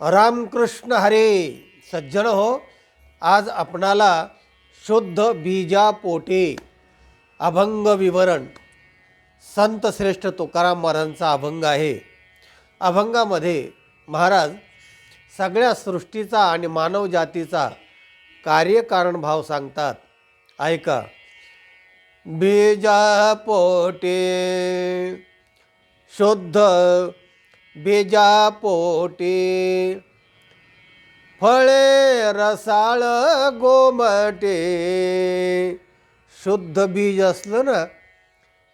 रामकृष्ण हरे सज्जन हो. आज आपणाला शुद्ध बीजा पोटे अभंग विवरण संत श्रेष्ठ तुकाराम महाराजांचा अभंग आहे. अभंगामध्ये महाराज सगळ्या सृष्टीचा आणि मानवजातीचा कार्यकारण भाव सांगतात. ऐका. बीजा पोटे शुद्ध बीजा पोटी फळे रसाळ गोमटे शुद्ध बीज असलं ना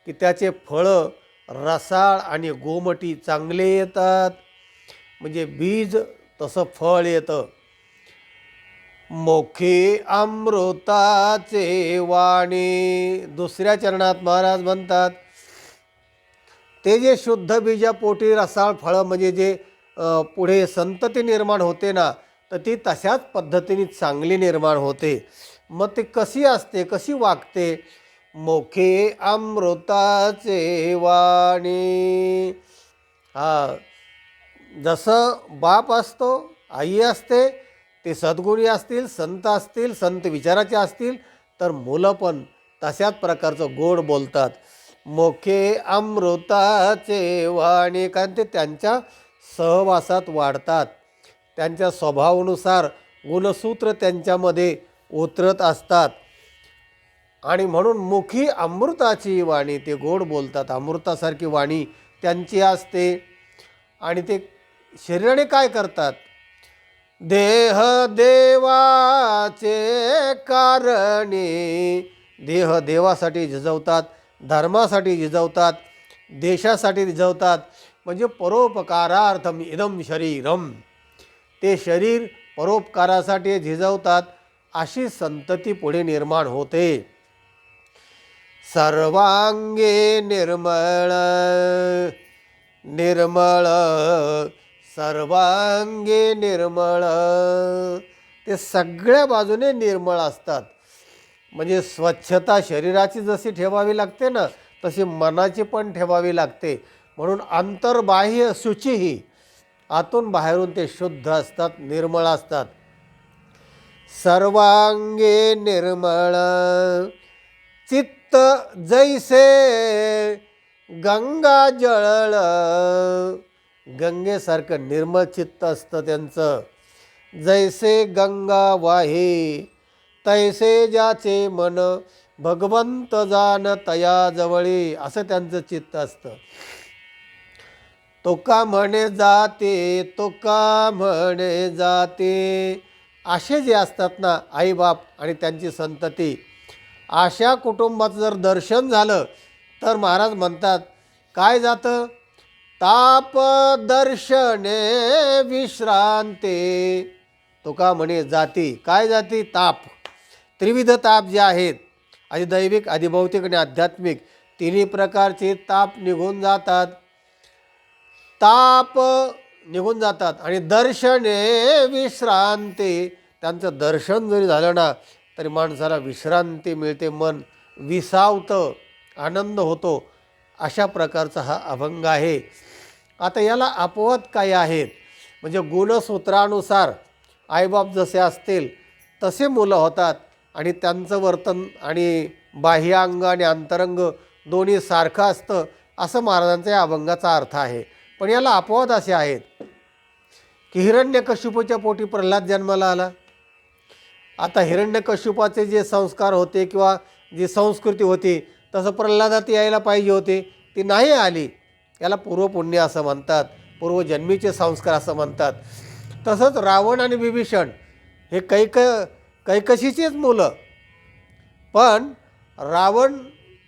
की त्याचे फळं रसाळ आणि गोमटी चांगले येतात. म्हणजे बीज तसं फळ येतं. मोखे अमृताचे वाणी दुसऱ्या चरणात महाराज म्हणतात ते जे शुद्ध बीजापोटी रसाळ फळं म्हणजे जे पुढे संतती निर्माण होते ना तर ती तशाच पद्धतीने चांगली निर्माण होते. मग ते कशी असते कशी वागते? मोखे अमृताचे वाणी. हा जसं बाप असतो आई असते ते सद्गुणी असतील संत असतील संत विचाराचे असतील तर मुलं पण तशाच प्रकारचं गोड बोलतात. मोखे अमृताचे वाणी कारण ते त्यांच्या सहवासात वाढतात. त्यांच्या स्वभावानुसार गुणसूत्र त्यांच्यामध्ये उतरत असतात. आणि म्हणून मुखी अमृताची वाणी ते गोड बोलतात. अमृतासारखी वाणी त्यांची असते. आणि ते शरीराने काय करतात? देह देवाचे कारणे देह देवासाठी झिजवतात. धर्मासाठी झिजवतात देशासाठी रिजवतात. म्हणजे परोपकारार्थम इदम शरीरम. ते शरीर परोपकारासाठी झिजवतात अशी संतती पुढे निर्माण होते. सर्वांगे निर्मळ निर्मळ सर्वांगे निर्मळ. ते सगळ्या बाजूने निर्मळ असतात. म्हणजे स्वच्छता शरीराची जशी ठेवावी लागते ना तशी मनाची पण ठेवावी लागते. म्हणून अंतर्बाह्य शुचीही आतून बाहेरून ते शुद्ध असतात निर्मळ असतात. सर्वांगे निर्मळ चित्त जैसे गंगा जळळ. गंगेसारखं निर्मळ चित्त असतं त्यांचं. जैसे गंगा वाहे तैसे ज्याचे मन भगवंत जाण तया जवळी असं त्यांचं चित्त असतं. तुका म्हणे जाते तुका म्हणे जाते. असे जे असतात ना आईबाप आणि त्यांची संतती अशा कुटुंबाचं जर दर्शन झालं तर महाराज म्हणतात काय जातं? ताप दर्शने विश्रांते. तुका म्हणे जाती. काय जाती? ताप. त्रिविध ताप जे आहेत अधिदैविक अधिभौतिक आणि आध्यात्मिक तिन्ही प्रकारचे ताप निघून जातात. ताप निघून जातात आणि दर्शने विश्रांती. त्यांचं दर्शन जरी झालं ना तरी माणसाला विश्रांती मिळते मन विसावतं आनंद होतो. अशा प्रकारचा हा अभंग आहे. आता याला अपवाद काय आहेत? म्हणजे गुणसूत्रानुसार आईबाप जसे असतील तसे मुलं होतात. आणि त्यांचं वर्तन आणि बाह्यांग आणि अंतरंग दोन्ही सारखं असतं असं महाराजांचा या अभंगाचा अर्थ आहे. पण याला अपवाद असे आहेत की हिरण्यकश्यपूच्या पोटी प्रल्हाद जन्माला आला. आता हिरण्यकश्यपाचे जे संस्कार होते किंवा जी संस्कृती होती तसं प्रल्हादात यायला पाहिजे होते. ती नाही आली. याला पूर्वपुण्य असं म्हणतात पूर्वजन्मीचे संस्कार असं म्हणतात. तसंच रावण आणि विभीषण हे कैक कैकशीचीच मुलं. पण रावण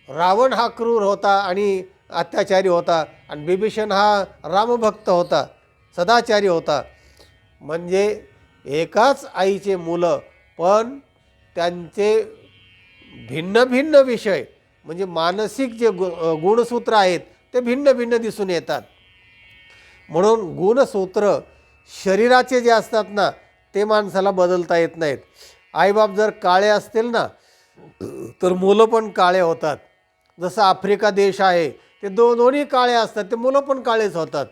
रावण हा क्रूर होता आणि अत्याचारी होता आणि बिभीषण हा रामभक्त होता सदाचारी होता. म्हणजे एकाच आईचे मुलं पण त्यांचे भिन्न भिन्न विषय म्हणजे मानसिक जे गु गुणसूत्र आहेत ते भिन्न भिन्न दिसून येतात. म्हणून गुणसूत्र शरीराचे जे असतात ना ते माणसाला बदलता येत नाहीत. आईबाप जर काळे असतील ना तर मुलं पण काळे होतात. जसं आफ्रिका देश आहे ते दो दोन्ही काळे असतात ते मुलं पण काळेच होतात.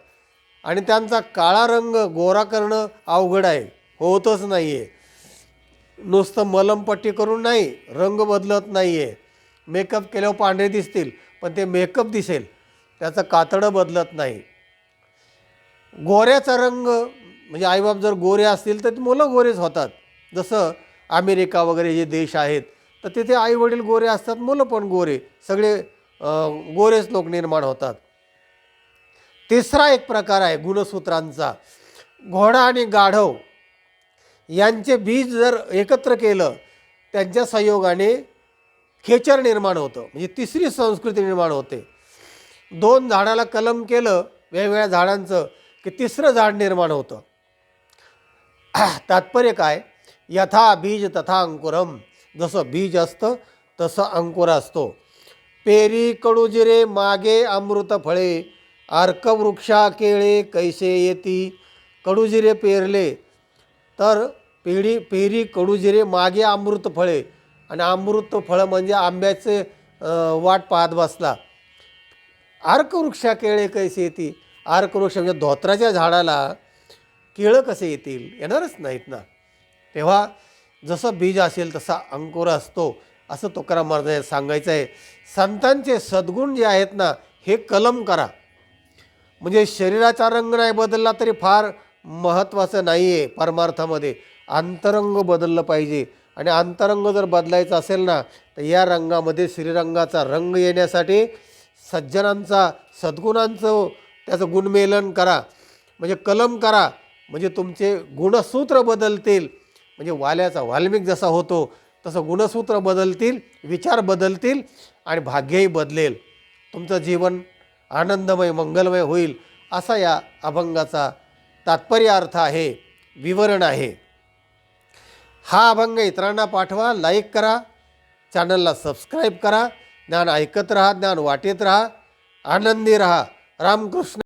आणि त्यांचा काळा रंग गोरा करणं अवघड आहे होतच नाही आहे नुसतं मलमपट्टी करून नाही रंग बदलत नाही आहे मेकअप केल्यावर पांढरे दिसतील पण ते मेकअप दिसेल त्याचं कातडं बदलत नाही. गोऱ्याचा रंग म्हणजे आईबाप जर गोरे असतील तर ती मुलं गोरेच होतात. जसं अमेरिका वगैरे जे देश आहेत तर तिथे आईवडील गोरे असतात मुलं पण गोरे. सगळे गोरेच लोक निर्माण होतात. तिसरा एक प्रकार आहे गुणसूत्रांचा. घोडा आणि गाढव यांचे बीज जर एकत्र केलं त्यांच्या संयोगाने खेचर निर्माण होतं. म्हणजे तिसरी संस्कृती निर्माण होते. दोन झाडाला कलम केलं वेगवेगळ्या झाडांचं की तिसरं झाड निर्माण होतं. तात्पर्य काय? यथा बीज तथा अंकुरम. जसं बीज असतं तसं अंकुर असतो. पेरी कडुजिरे मागे अमृत फळे अर्कवृक्षा केळे कैसे येती? कडुजिरे पेरले तर पेढी पेरी कडुजिरे मागे अमृत फळे. आणि अमृत फळं म्हणजे आंब्याचे वाट पाहत बसला. अर्कवृक्षा केळे कैसे येती? अर्कवृक्ष म्हणजे धोत्राच्या झाडाला केळं कसे येतील? येणारच नाहीत ना. तेव्हा जसं बीज असेल तसा अंकुर असतो असं तुकाराम महाराजांना सांगायचं आहे. संतांचे सद्गुण जे आहेत ना हे कलम करा. म्हणजे शरीराचा रंग नाही बदलला तरी फार महत्त्वाचं नाही आहे परमार्थामध्ये. अंतरंग बदललं पाहिजे. आणि अंतरंग जर बदलायचं असेल ना तर या रंगामध्ये श्रीरंगाचा रंग येण्यासाठी सज्जनांचा सद्गुणांचं त्याचं गुणमेलन करा. म्हणजे कलम करा. म्हणजे तुमचे गुणसूत्र बदलतील. म्हणजे वाल्याचा वाल्मिक जसा होतो तसं गुणसूत्र बदलतील विचार बदलतील आणि भाग्यही बदलेल. तुमचं जीवन आनंदमय मंगलमय होईल असा या अभंगाचा तात्पर्य अर्थ आहे विवरण आहे. हा अभंग इतरांना पाठवा लाईक करा चॅनलला सबस्क्राईब करा ज्ञान ऐकत राहा ज्ञान वाटेत राहा आनंदी राहा. रामकृष्ण